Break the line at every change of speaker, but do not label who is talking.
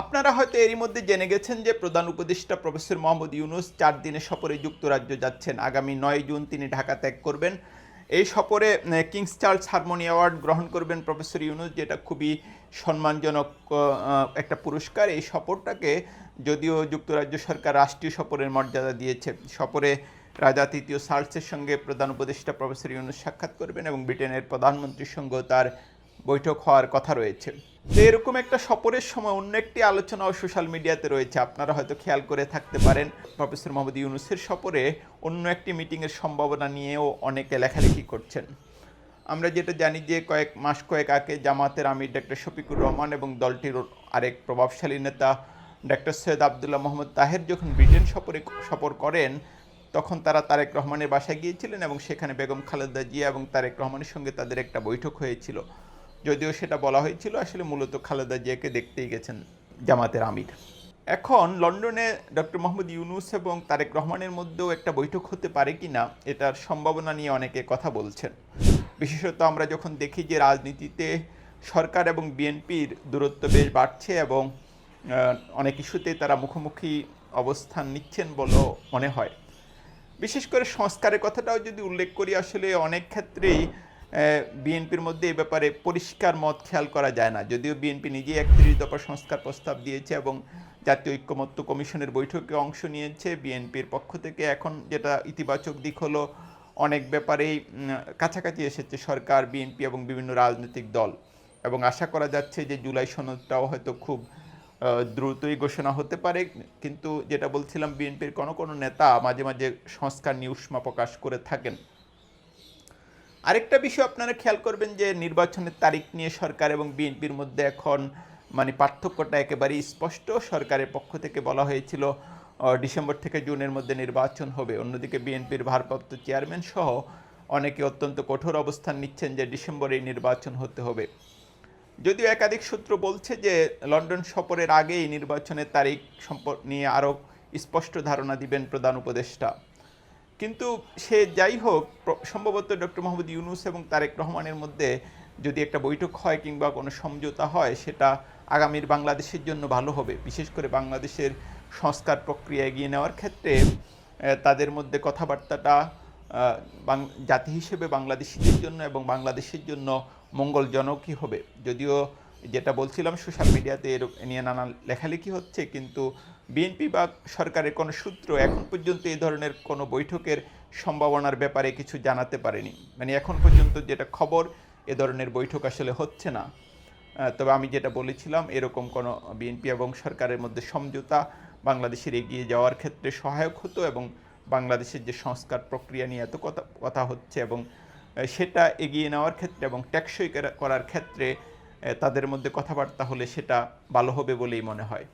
আপনারা হয়তো এরই মধ্যে জেনে গেছেন যে প্রধান উপদেষ্টা প্রফেসর মোহাম্মদ ইউনুস চার দিনের সফরে যুক্তরাজ্য যাচ্ছেন। আগামী নয় জুন তিনি ঢাকা ত্যাগ করবেন। এই সফরে কিংস চার্লস হারমোনি অ্যাওয়ার্ড গ্রহণ করবেন প্রফেসর ইউনুস, যেটা খুবই সম্মানজনক একটা পুরস্কার। এই সফরটাকে যদিও যুক্তরাজ্য সরকার রাষ্ট্রীয় সফরের মর্যাদা দিয়েছে, সফরে রাজা তৃতীয় চার্লসের সঙ্গে প্রধান উপদেষ্টা প্রফেসর ইউনুস সাক্ষাৎ করবেন এবং ব্রিটেনের প্রধানমন্ত্রীর সঙ্গেও তার বৈঠক হওয়ার কথা রয়েছে। তো এরকম একটা সফরের সময় অন্য একটি আলোচনাও সোশ্যাল মিডিয়াতে রয়েছে। আপনারা হয়তো খেয়াল করে থাকতে পারেন প্রফেসর মোহাম্মদ ইউনুসের সফরে অন্য একটি মিটিংয়ের সম্ভাবনা নিয়েও অনেকে লেখালেখি করছেন। আমরা যেটা জানি যে কয়েক মাস কয়েক আগে জামাতের আমির ডক্টর শফিকুর রহমান এবং দলটির আরেক প্রভাবশালী নেতা ডক্টর সৈয়দ আবদুল্লাহ মোহাম্মদ তাহের যখন ব্রিটেন সফরে সফর করেন, তখন তারা তারেক রহমানের বাসায় গিয়েছিলেন এবং সেখানে বেগম খালেদা জিয়া এবং তারেক রহমানের সঙ্গে তাদের একটা বৈঠক হয়েছিল। যদিও সেটা বলা হয়েছিল, আসলে মূলত খালেদা জিয়াকে দেখতেই গেছেন জামাতের আমির। এখন লন্ডনে ডক্টর মোহাম্মদ ইউনুস এবং তারেক রহমানের মধ্যেও একটা বৈঠক হতে পারে কি না এটার সম্ভাবনা নিয়ে অনেকে কথা বলছেন। বিশেষত আমরা যখন দেখি যে রাজনীতিতে সরকার এবং বিএনপির দূরত্ব বেশ বাড়ছে এবং অনেক ইস্যুতে তারা মুখোমুখি অবস্থান নিচ্ছেন বলেও মনে হয়। বিশেষ করে সংস্কারের কথাটাও যদি উল্লেখ করি, আসলে অনেক ক্ষেত্রেই বিএনপির মধ্যে এ ব্যাপারে পরিষ্কার মত খেয়াল করা যায় না। যদিও বিএনপি নিজেই একত্রিশ দফা সংস্কার প্রস্তাব দিয়েছে এবং জাতীয় ঐক্যমত্য কমিশনের বৈঠকে অংশ নিয়েছে। বিএনপির পক্ষ থেকে এখন যেটা ইতিবাচক দিক হলো, অনেক ব্যাপারেই কাছাকাছি এসেছে সরকার, বিএনপি এবং বিভিন্ন রাজনৈতিক দল। এবং আশা করা যাচ্ছে যে জুলাই সনদটাও হয়তো খুব দ্রুতই ঘোষণা হতে পারে। কিন্তু যেটা বলছিলাম, বিএনপির কোনো কোনো নেতা মাঝে মাঝে সংস্কার নিয়ে উষ্মা প্রকাশ করে থাকেন। আরেকটা বিষয় আপনারা খেয়াল করবেন যে নির্বাচনের তারিখ নিয়ে সরকার এবং বিএনপির মধ্যে এখন মানে পার্থক্যটা একেবারেই স্পষ্ট। সরকারের পক্ষ থেকে বলা হয়েছিল ডিসেম্বর থেকে জুনের মধ্যে নির্বাচন হবে। অন্যদিকে বিএনপির ভারপ্রাপ্ত চেয়ারম্যান সহ অনেকে অত্যন্ত কঠোর অবস্থান নিচ্ছেন যে ডিসেম্বরেই নির্বাচন হতে হবে। যদিও একাধিক সূত্র বলছে যে লন্ডন সফরের আগেই নির্বাচনের তারিখ সম্পর্ক নিয়ে আরও স্পষ্ট ধারণা দিবেন প্রধান উপদেষ্টা। কিন্তু সে যাই হোক সম্ভবত ডক্টর মোহাম্মদ ইউনুস এবং তারেক রহমানের মধ্যে যদি একটা বৈঠক হয় কিংবা কোনো সমঝোতা হয়, সেটা আগামীর বাংলাদেশের জন্য ভালো হবে। বিশেষ করে বাংলাদেশের সংস্কার প্রক্রিয়া এগিয়ে নেওয়ার ক্ষেত্রে তাদের মধ্যে কথাবার্তাটা জাতি হিসেবে বাংলাদেশিদের জন্য এবং বাংলাদেশের জন্য মঙ্গলজনকই হবে। যদিও যেটা বলছিলাম সোশ্যাল মিডিয়াতে এর নিয়ে নানা লেখালেখি হচ্ছে, কিন্তু বিএনপি বা সরকারের কোনো সূত্র এখন পর্যন্ত এই ধরনের কোনো বৈঠকের সম্ভাবনার ব্যাপারে কিছু জানাতে পারেনি। মানে এখন পর্যন্ত যেটা খবর, এ ধরনের বৈঠক আসলে হচ্ছে না। তবে আমি যেটা বলেছিলাম, এরকম কোনো বিএনপি এবং সরকারের মধ্যে সমঝোতা বাংলাদেশের এগিয়ে যাওয়ার ক্ষেত্রে সহায়ক হতো এবং বাংলাদেশের যে সংস্কার প্রক্রিয়া নিয়ে এত কথা কথা হচ্ছে এবং সেটা এগিয়ে নেওয়ার ক্ষেত্রে এবং টেকসই করা- করার ক্ষেত্রে তাদের মধ্যে কথাবার্তা হলে সেটা ভালো হবে বলেই মনে হয়।